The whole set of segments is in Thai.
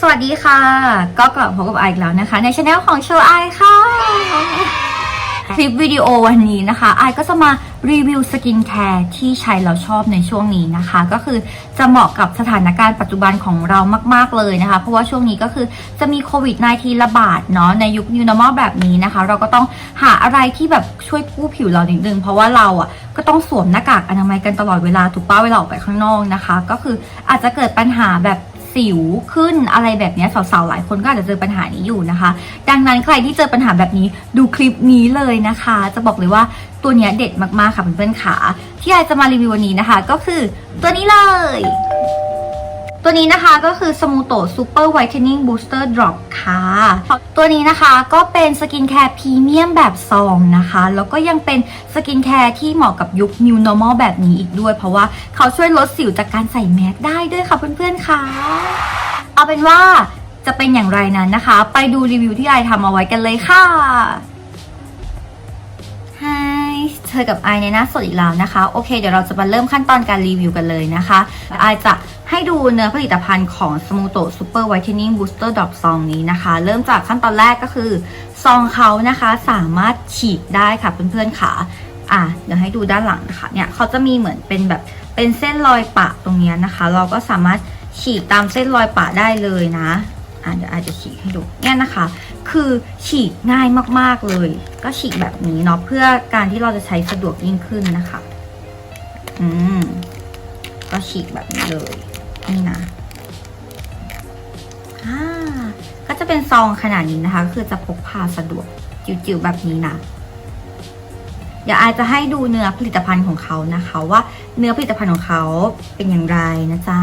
สวัสดีค่ะ ก็กลับมาพบกับไออีกแล้วนะคะ ในช anel ของโชว์ไอค่ะ คลิปวิดีโอวันนี้นะคะไอก็จะมารีวิวสกินแคร์ที่ใช้แล้วชอบในช่วงนี้นะคะ ก็คือจะเหมาะกับสถานการณ์ปัจจุบันของเรามาก ๆ เลยนะคะ เพราะว่าช่วงนี้ก็คือจะมีโควิด -19 ระบาดเนาะในยุค New Normal แบบนี้นะคะ เราก็ต้องหาอะไรที่แบบช่วยกู้ผิวเรานิดนึง เพราะว่าเราอะก็ต้องสวมหน้ากากอนามัยกันตลอดเวลาถูกป้าเวลาออกไปข้างนอกนะคะ ก็คืออาจจะเกิดปัญหาแบบ สิวขึ้นอะไรแบบนี้สาวๆหลายคนก็อาจจะเจอปัญหานี้อยู่นะคะ ดังนั้นใครที่เจอปัญหาแบบนี้ดูคลิปนี้เลยนะคะ จะบอกเลยว่าตัวนี้เด็ดมากๆค่ะเพื่อนๆขาที่ไอจะมารีวิววันนี้นะคะ ก็คือตัวนี้เลย ตัวนี้นะคะก็คือสมูโตซูเปอร์ไวท์เทนนิ่งบูสเตอร์ดรอปค่ะ ตัวนี้นะคะก็เป็นสกินแคร์พรีเมียมแบบซองนะคะ แล้วก็ยังเป็นสกินแคร์ที่เหมาะกับยุค New Normal แบบนี้อีกด้วย เพราะว่าเขาช่วยลดสิวจากการใส่แมสได้ด้วยค่ะเพื่อนๆค่ะ เอาเป็นว่าจะเป็นอย่างไรนั้นนะคะ ไปดูรีวิวที่ไอทำเอาไว้กันเลยค่ะ เธอกับไอในหน้าสดอีกแล้วนะคะ โอเค เดี๋ยวเราจะมาเริ่มขั้นตอนการรีวิวกันเลยนะคะไอจะให้ดูเนื้อผลิตภัณฑ์ของ s m o t o Super Whitening Booster Drop ซองนี้นะคะ เริ่มจากขั้นตอนแรกก็คือ ซองเขานะคะสามารถฉีกได้ค่ะเพื่อนๆค่ะอะเดี๋ยวให้ดูด้านหลังนะคะเนี่ยเขาจะมีเหมือนเป็นแบบเป็นเส้นรอยปะตรงนี้นะคะ เราก็สามารถฉีกตามเส้นรอยปะได้เลยนะ อะเดี๋ยวอาจจะฉีกให้ดูเนี่ยนะคะ คือฉีกง่ายมากๆเลย ก็ฉีกแบบนี้เนาะเพื่อการที่เราจะใช้สะดวกยิ่งขึ้นนะคะ อืมก็ฉีกแบบนี้เลยนี่นะอ่าก็จะเป็นซองขนาดนี้นะคะ คือจะพกพาสะดวกจิ๋วๆแบบนี้นะเดี๋ยวอายจะให้ดูเนื้อผลิตภัณฑ์ของเขานะคะ ว่าเนื้อผลิตภัณฑ์ของเขาเป็นอย่างไรนะจ๊ะ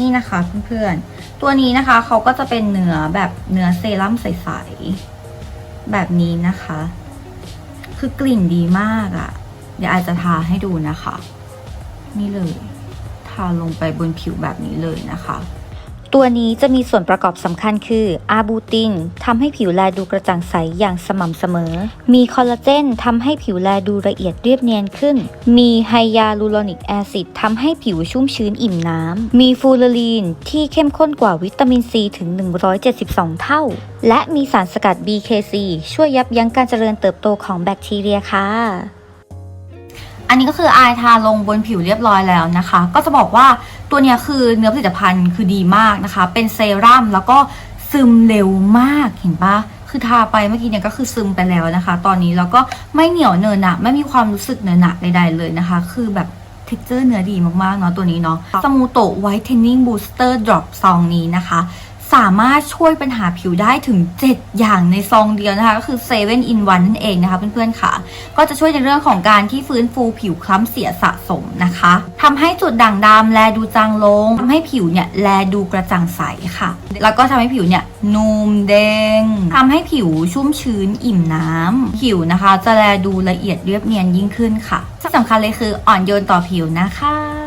นี่นะคะเพื่อนๆ ตัวนี้นะคะเขาก็จะเป็นเนื้อแบบเนื้อเซรั่มใสๆแบบนี้นะคะ คือกลิ่นดีมากอะ่ะ เดี๋ยวอาจจะทาให้ดูนะคะ นี่เลย ทาลงไปบนผิวแบบนี้เลยนะคะ ตัวนี้จะมีส่วนประกอบสำคัญคืออาบูตินทำให้ผิวแลดูกระจ่างใสอย่างสม่ำเสมอ มีคอลลาเจนทำให้ผิวแลดูละเอียดเรียบเนียนขึ้น มีไฮยาลูโรนิกแอซิดทำให้ผิวชุ่มชื้นอิ่มน้ำ มีฟูลารีนที่เข้มข้นกว่าวิตามินซีถึง 172 เท่า และมีสารสกัด BKC ช่วยยับยั้งการเจริญเติบโตของแบคทีเรียค่ะ อันนี้ก็คืออายทาลงบนผิวเรียบร้อยแล้วนะคะ ก็จะบอกว่าตัวเนี้ยคือเนื้อผลิตภัณฑ์คือดีมากนะคะ เป็นเซรั่มแล้วก็ซึมเร็วมากเห็นปะคือทาไปเมื่อกี้เนี่ยก็คือซึมไปแล้วนะคะ ตอนนี้แล้วก็ไม่เหนียวเนินหนะไม่มีความรู้สึกเนินหนะใดๆเลยนะคะ คือแบบเท็กเจอร์เนื้อดีมากๆเนาะตัวนี้เนาะสมูโตไวท์เทนนิ่งบูสเตอร์ดรอปซองนี้นะคะ สามารถช่วยปัญหาผิวได้ถึง 7 อย่างในซองเดียวนะคะ ก็คือ7 in 1นั่นเองนะคะเพื่อนๆค่ะ ก็จะช่วยในเรื่องของการที่ฟื้นฟูผิวคล้ำเสียสะสมนะคะทำให้จุดด่างดำแลดูจางลงทำให้ผิวเนี่ยแลดูกระจ่างใสค่ะ แล้วก็ทำให้ผิวเนี่ยนุ่มเด้งทำให้ผิวชุ่มชื้นอิ่มน้ำผิวนะคะ จะแลดูละเอียดเรียบเนียนยิ่งขึ้นค่ะที่สำคัญเลยคืออ่อนโยนต่อผิวนะคะ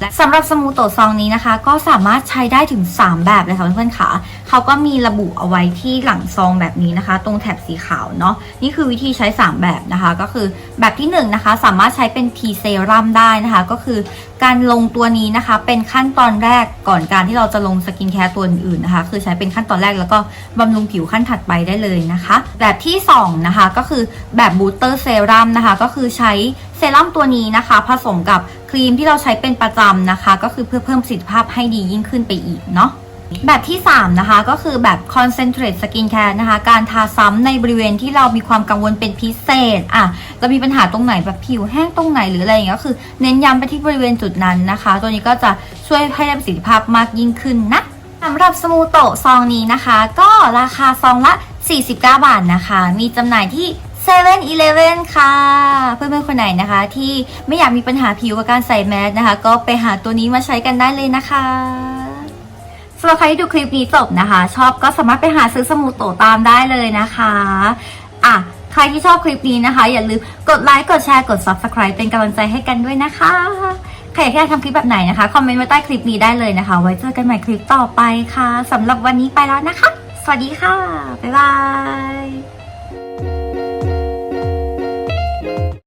และสำหรับสมูโตซองนี้นะคะ ก็สามารถใช้ได้ถึง 3 แบบเลยค่ะเพื่อนๆค่ะเขาก็มีระบุเอาไว้ที่หลังซองแบบนี้นะคะ ตรงแถบสีขาวเนาะนี่คือวิธีใช้ 3 แบบนะคะ ก็คือแบบที่1นงนะคะ สามารถใช้เป็นพีเซรั่มได้นะคะ ก็คือการลงตัวนี้นะคะ เป็นขั้นตอนแรกก่อนการที่เราจะลงสกินแคร์ตัวอื่นนะคะ คือใช้เป็นขั้นตอนแรกแล้วก็บำรุงผิวขั้นถัดไปได้เลยนะคะ แบบที่ 2 นะคะก็คือแบบบูสเตอร์เซรั่มนะคะ ก็คือใช้เซรั่มตัวนี้นะคะ ผสมกับ ครีมที่เราใช้เป็นประจำนะคะ ก็คือเพื่อเพิ่มประสิทธิภาพให้ดียิ่งขึ้นไปอีกเนาะแบบที่ 3 นะคะ ก็คือแบบ concentrate skin care นะคะ การทาซ้ำในบริเวณที่เรามีความกังวลเป็นพิเศษอะเรามีปัญหาตรงไหนแบบผิวแห้งตรงไหนหรืออะไรอย่างเงี้ยก็คือ เน้นย้ำไปที่บริเวณจุดนั้นนะคะ ตัวนี้ก็จะช่วยให้ได้ประสิทธิภาพมากยิ่งขึ้นนะสำหรับสมูโตซองนี้นะคะ ก็ราคาซองละ 49 บาทนะคะ มีจำหน่ายที่ 7 e เ e ่ e อค่ะ เพื่อนๆคนไหนนะคะ ที่ไม่อยากมีปัญหาผิวกับการใส่แมสนะคะ ก็ไปหาตัวนี้มาใช้กันได้เลยนะคะสำหรับใครที่ดูคลิปนี้จบนะคะ ชอบก็สามารถไปหาซื้อสมูโตตามได้เลยนะคะอะใครที่ชอบคลิปนี้นะคะ อย่าลืมกดไลค์กดแชร์กด subscribe เป็นกำลังใจให้กันด้วยนะคะใครอยากให้ทำคลิปแบบไหนนะคะ คอมเมนต์ไว้ใต้คลิปนี้ได้เลยนะคะ ไว้เจอกันใหม่คลิปต่อไปค่ะสำหรับวันนี้ไปแล้วนะคะ สวัสดีค่ะ บ๊ายบาย